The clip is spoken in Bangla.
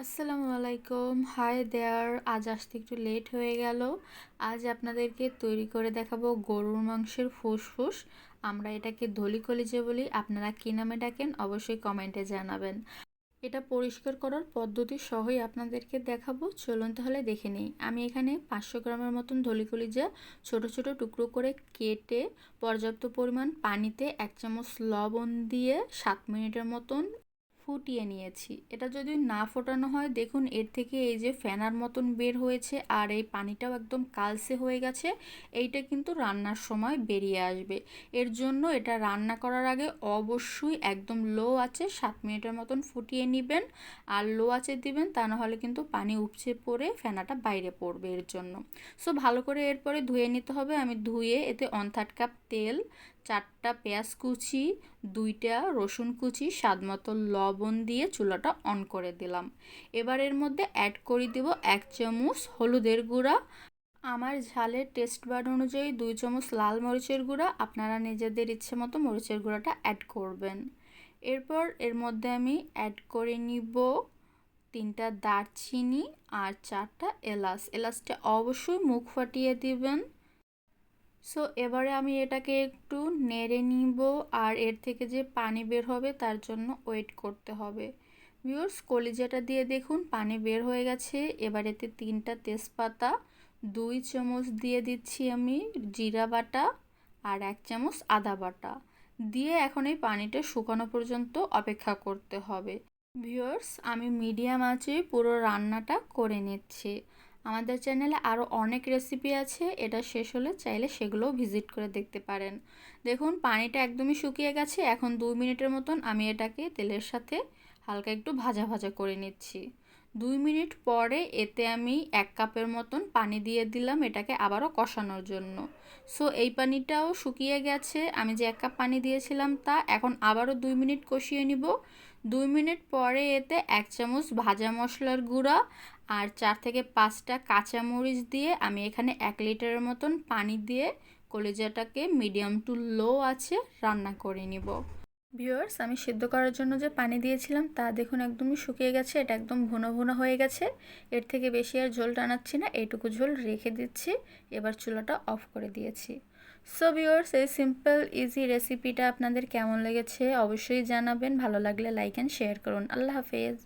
আসসালামু আলাইকুম। হাই দেয়ার, আজ আসতে একটু লেট হয়ে গেল। আজ আপনাদেরকে তৈরি করে দেখাবো গরুর মাংসের ফুসফুস। আমরা এটাকে ধলি কলিজে বলি। আপনারা কী নামে ডাকেন অবশ্যই কমেন্টে জানাবেন। এটা পরিষ্কার করার পদ্ধতি সহই আপনাদেরকে দেখাবো। চলুন তাহলে দেখে নিই। আমি এখানে পাঁচশো গ্রামের মতন ধলি কলিজা ছোট ছোট টুকরো করে কেটে পর্যাপ্ত পরিমাণ পানিতে এক চামচ লবণ দিয়ে সাত মিনিটের মতন ফুটিয়ে নিয়েছি। এটা যদি না ফোটানো হয়, দেখুন এর থেকে এই যে ফেনার মতন বের হয়েছে আর এই পানিটাও একদম কালসে হয়ে গেছে, এইটা কিন্তু রান্নার সময় বেরিয়ে আসবে। এর জন্য এটা রান্না করার আগে অবশ্যই একদম লো আছে সাত মিনিটের মতন ফুটিয়ে নেবেন। আর লো আছে দিবেন, তা নাহলে কিন্তু পানি উপচে পড়ে ফেনাটা বাইরে পড়বে এর জন্য। সো ভালো করে এরপরে ধুয়ে নিতে হবে। আমি ধুয়ে এতে অন থার্ড কাপ তেল চারটা পেঁয়াজ কুচি, দুইটা রসুন কুচি, স্বাদ মতো লবণ দিয়ে চুলাটা অন করে দিলাম। এবার এর মধ্যে অ্যাড করে দেব এক চামচ হলুদের গুঁড়া। আমার ঝালের টেস্ট বার অনুযায়ী দুই চামচ লাল মরিচের গুঁড়া। আপনারা নিজেদের ইচ্ছে মতো মরিচের গুঁড়াটা অ্যাড করবেন। এরপর এর মধ্যে আমি অ্যাড করে নিব তিনটা দারচিনি আর চারটা এলাচ। এলাচটা অবশ্যই মুখ ফাটিয়ে দিবেন। সো এবারে আমি এটাকে একটু নেড়ে নিব আর এর থেকে যে পানি বের হবে তার জন্য ওয়েট করতে হবে। ভিউর্স কলিজাটা দিয়ে দেখুন, পানি বের হয়ে গেছে। এবার এতে তিনটা তেজপাতা, দুই চামচ দিয়ে দিচ্ছি আমি জিরা বাটা আর এক চামচ আদা বাটা। দিয়ে এখন এই পানিটা শুকানো পর্যন্ত অপেক্ষা করতে হবে। ভিউয়ার্স আমি মিডিয়াম আঁচে পুরো রান্নাটা করে নিচ্ছি। আমাদের চ্যানেলে আরও অনেক রেসিপি আছে, এটা শেষ হলে চাইলে সেগুলোও ভিজিট করে দেখতে পারেন। দেখুন, পানিটা একদমই শুকিয়ে গেছে, এখন দুই মিনিটের মতন আমি এটাকে তেলের সাথে হালকা একটু ভাজা ভাজা করে নিচ্ছি। দুই মিনিট পরে এতে আমি এক কাপের মতন পানি দিয়ে দিলাম এটাকে আবারও কষানোর জন্য। সো এই পানিটাও শুকিয়ে গেছে। আমি যে এক কাপ পানি দিয়েছিলাম তা এখন আবারও দুই মিনিট কষিয়ে নিব। দুই মিনিট পরে এতে এক চামচ ভাজা মশলার গুঁড়া আর চার থেকে পাঁচটা কাঁচামরিচ দিয়ে আমি এখানে এক লিটারের মতন পানি দিয়ে কলিজাটাকে মিডিয়াম টু লো আছে রান্না করে নিব। ভিউয়ার্স আমি সিদ্ধ করার জন্য যে পানি দিয়েছিলাম, তা দেখুন একদমই শুকিয়ে গেছে, এটা একদম ভুনো ভুনো হয়ে গেছে। এর থেকে বেশি আর ঝোল টানাচ্ছি না এইটুকু ঝোল রেখে দিচ্ছি, এবার চুলাটা অফ করে দিয়েছি। সো ভিওর্স এই সিম্পল ইজি রেসিপিটা আপনাদের কেমন লেগেছে অবশ্যই জানাবেন, ভালো লাগলে লাইক অ্যান্ড শেয়ার করুন। আল্লাহ হাফেজ।